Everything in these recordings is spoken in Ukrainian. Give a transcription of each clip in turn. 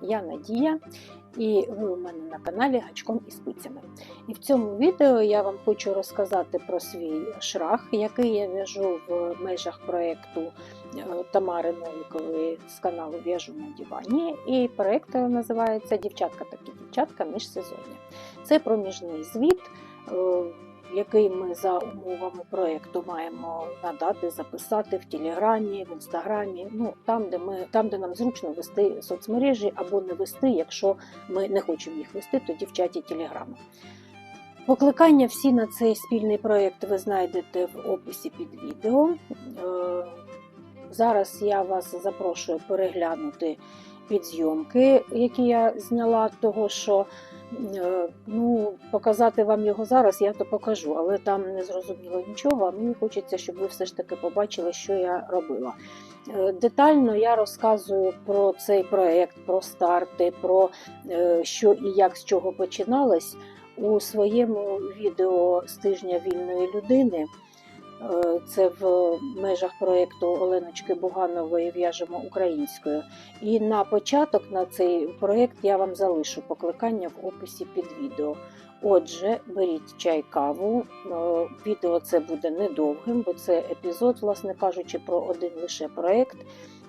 Я Надія, і ви у мене на каналі Гачком і спицями. І в цьому відео я вам хочу розказати про свій шрах, який я в'яжу в межах проєкту е, Тамари Новікової з каналу В'яжу на дивані. І проєкт називається Дівчатка такі дівчатка міжсезоння. Це проміжний звіт. Який ми за умовами проєкту маємо надати, записати в Телеграмі, в Інстаграмі, ну там, де ми там, де нам зручно вести соцмережі або не вести, якщо ми не хочемо їх вести, тоді в чаті Телеграму. Покликання всі на цей спільний проєкт ви знайдете в описі під відео. Е, Зараз я вас запрошую переглянути підзйомки, які я зняла, того що ну, показати вам його зараз, я то покажу, але там не зрозуміло нічого. А мені хочеться, щоб ви все ж таки побачили, що я робила. Е, Детально я розказую про цей проект, про старти, про е, що і як з чого починалось у своєму відео з тижня вільної людини. Е, Це в межах проєкту Оленочки Буганової в'яжемо українською. І на початок на цей проєкт я вам залишу покликання в описі під відео. Отже, беріть чай, каву. Е, Відео це буде недовгим, бо це епізод, власне кажучи, про один лише проєкт.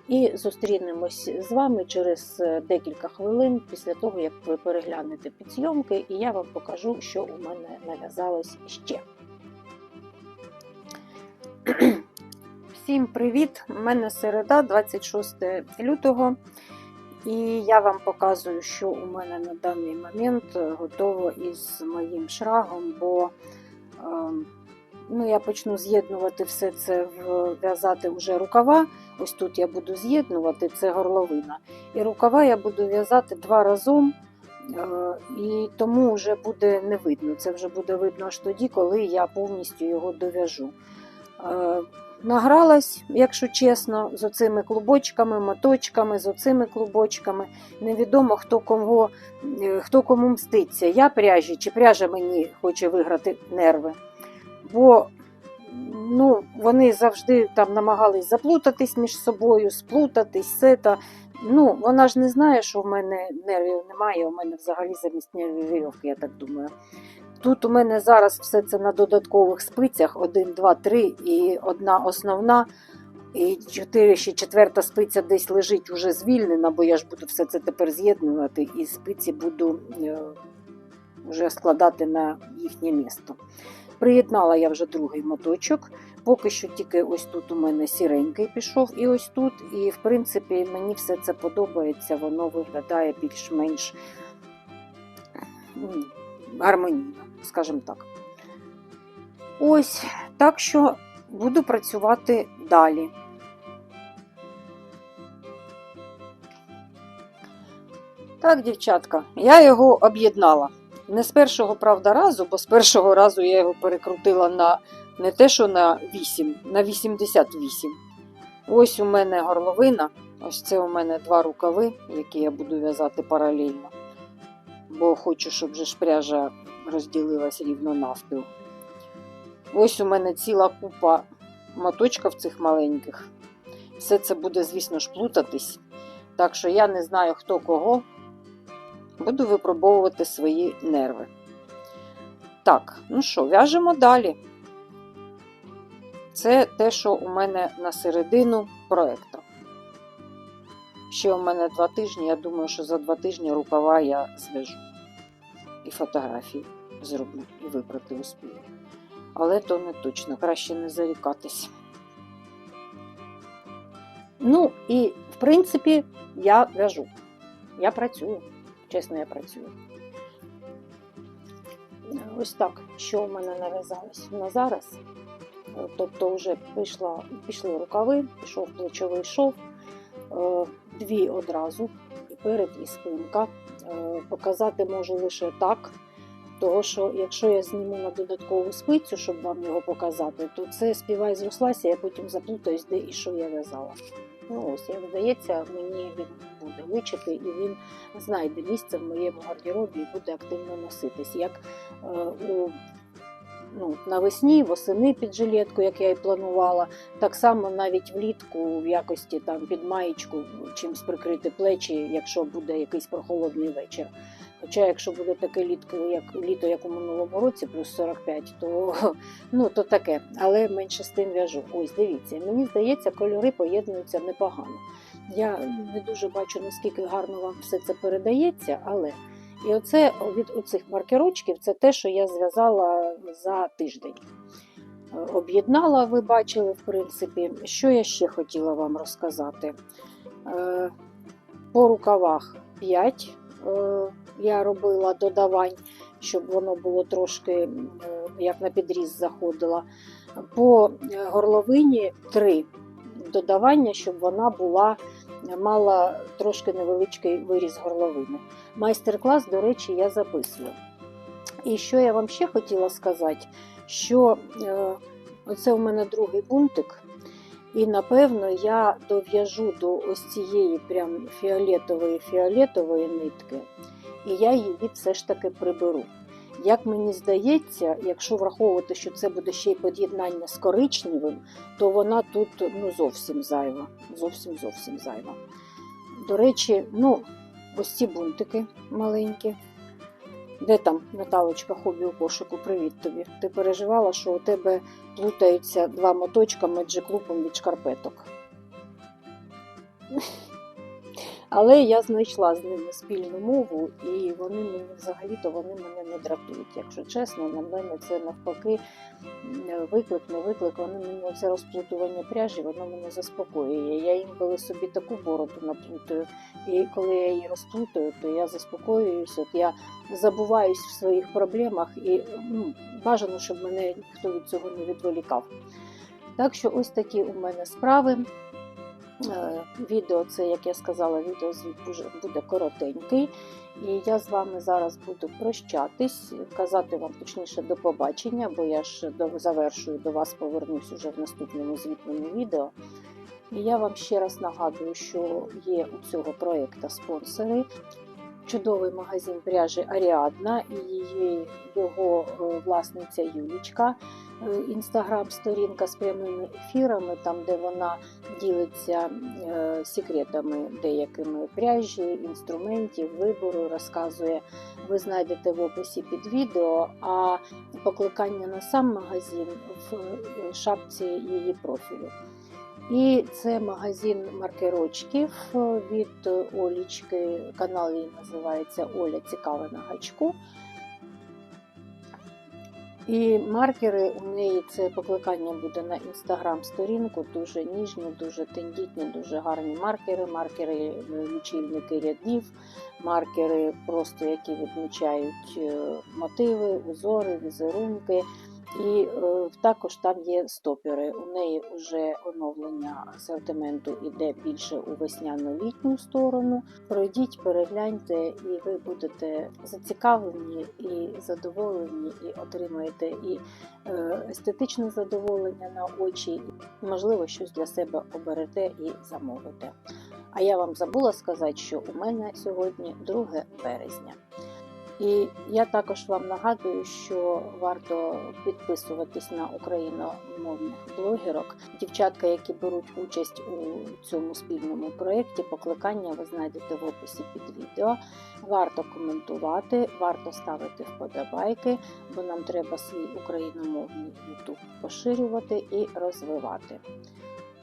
І зустрінемось з вами через е, декілька хвилин після того, як ви переглянете підзйомки, і я вам покажу, що у мене нав'язалось ще. Всім привіт! У мене середа, 26 лютого, і я вам показую, що у мене на даний момент готово із моїм шрагом, бо е, ну, я почну з'єднувати все це, в'язати вже рукава. Ось тут я буду з'єднувати, це горловина. І рукава я буду в'язати два разом. Е, І тому вже буде не видно. Це вже буде видно аж тоді, коли я повністю його дов'яжу. Награлась, якщо чесно, з оцими клубочками, моточками, з оцими клубочками. Невідомо, хто кого, е, хто кому мститься. Я пряжі чи пряжа мені хоче виграти нерви. Бо ну, вони завжди там намагались заплутатись між собою, сплутатись, все та. Ну, вона ж не знає, що в мене нервів немає, у мене взагалі замість нервів вірьовки, я так думаю. Тут у мене зараз все це на додаткових спицях: 1, 2, 3 і одна основна. І 4, ще четверта спиця десь лежить уже звільнена, бо я ж буду все це тепер з'єднувати, і спиці буду е, вже складати на їхнє місто. Приєднала я вже другий моточок. Поки що тільки ось тут у мене сіренький пішов, і ось тут. І в принципі мені все це подобається, воно виглядає більш-менш гармонійно, скажімо так. Ось так що буду працювати далі. Так, дівчатка, я його об'єднала. Не з першого, правда, разу, бо з першого разу я його перекрутила на не те, що на 8, на 88. Ось у мене горловина, ось це у мене два рукави, які я буду в'язати паралельно. Бо хочу, щоб вже ж пряжа розділилась рівно навпіл. Ось у мене ціла купа моточків цих маленьких. Все це буде, звісно ж, плутатись. Так що я не знаю, хто кого. Буду випробовувати свої нерви. Так, ну що, в'яжемо далі. Це те, що у мене на середину проєкту. Ще у мене два тижні. Я думаю, що за два тижні рукава я зв'яжу. І фотографії зроблю, і вибрати успію. Але то не точно, краще не зарікатись. Ну, і, в принципі, я в'яжу. Я працюю. Чесно, я працюю. Ось так, що у мене нав'язалось на зараз. Тобто вже пішла, пішли рукави, пішов плечовий шов, е, дві одразу, перед, і спинка. Е, Показати можу лише так, того що якщо я зніму на додаткову спицю, щоб вам його показати, то це співай зрослася, я потім заплутаюсь, де і що я в'язала. Ну ось, як здається, мені він буде вичити і він знайде місце в моєму гардеробі і буде активно носитись. Як е, у ну, навесні, восени під жилетку, як я і планувала. Так само навіть влітку в якості там під маєчку чимось прикрити плечі, якщо буде якийсь прохолодний вечір. Хоча, якщо буде таке літко, як літо, як у минулому році, плюс 45, то ну то таке, але менше з тим в'яжу. Ось дивіться, мені здається, кольори поєднуються непогано. Я не дуже бачу, наскільки гарно вам все це передається, але і оце від оцих маркерочків це те, що я зв'язала за тиждень. Е, Об'єднала, ви бачили, в принципі. Що я ще хотіла вам розказати? Е, По рукавах 5 я робила додавань, щоб воно було трошки е, як на підріз заходило. По е, горловині 3 додавання, щоб вона була мала трошки невеличкий виріз горловини. Майстер-клас, до речі, я записую. І що я вам ще хотіла сказати, що е, оце у мене другий бунтик, і напевно я дов'яжу до ось цієї прям фіолетової фіолетової нитки, і я її все ж таки приберу. Як мені здається, якщо враховувати, що це буде ще й поєднання з коричневим, то вона тут ну, зовсім зайва. Зовсім зовсім зайва. До речі, ну, ось ці бунтики маленькі. Де там, Наталочка, хобі у пошуку, привіт тобі. Ти переживала, що у тебе плутаються два моточка меджиклупом від шкарпеток. Але я знайшла з ними спільну мову, і вони мені взагалі-то вони мене не дратують. Якщо чесно, на мене це навпаки виклик, не виклик. Вони мені оце розплутування пряжі, воно мене заспокоює. Я інколи собі таку бороду наплутаю, і коли я її розплутаю, то я заспокоююсь. От я забуваюсь в своїх проблемах, і ну, бажано, щоб мене ніхто від цього не відволікав. Так що ось такі у мене справи. Е, Відео, це, як я сказала, відеозвіт буде коротенький. І я з вами зараз буду прощатись, казати вам точніше до побачення, бо я ж до, завершую до вас, повернусь уже в наступному звітному відео. І я вам ще раз нагадую, що є у цього проєкту спонсори. Чудовий магазин пряжі Аріадна і її його е, власниця Юлічка. Інстаграм-сторінка з прямими ефірами, там де вона ділиться е, секретами деякими пряжі, інструментів, вибору, розказує. Ви знайдете в описі під відео, а покликання на сам магазин в е, шапці її профілю. І це магазин маркерочків від Олічки. Канал її називається Оля Цікава на гачку. І маркери у неї це покликання буде на інстаграм-сторінку, дуже ніжні, дуже тендітні, дуже гарні маркери, маркери е, лічильники рядів, маркери, просто які відмічають е, мотиви, узори, візерунки. І е, також там є стопери. У неї вже оновлення асортименту йде більше у весняно-літню сторону. Пройдіть, перегляньте, і ви будете зацікавлені і задоволені, і отримаєте і е, естетичне задоволення на очі, і, можливо, щось для себе оберете і замовите. А я вам забула сказати, що у мене сьогодні 2 березня. І я також вам нагадую, що варто підписуватись на україномовних блогерок. Дівчатка, які беруть участь у цьому спільному проєкті, покликання ви знайдете в описі під відео. Варто коментувати, варто ставити вподобайки, бо нам треба свій україномовний YouTube поширювати і розвивати.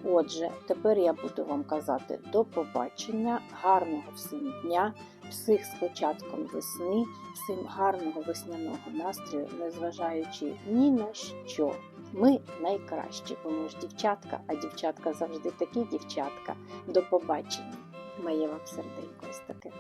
Отже, тепер я буду вам казати до побачення, гарного всім дня, всіх з початком весни, всім гарного весняного настрою, незважаючи ні на що. Ми найкращі, бо ж дівчатка, а дівчатка завжди такі дівчатка. До побачення. Моє вам серденько ось таке.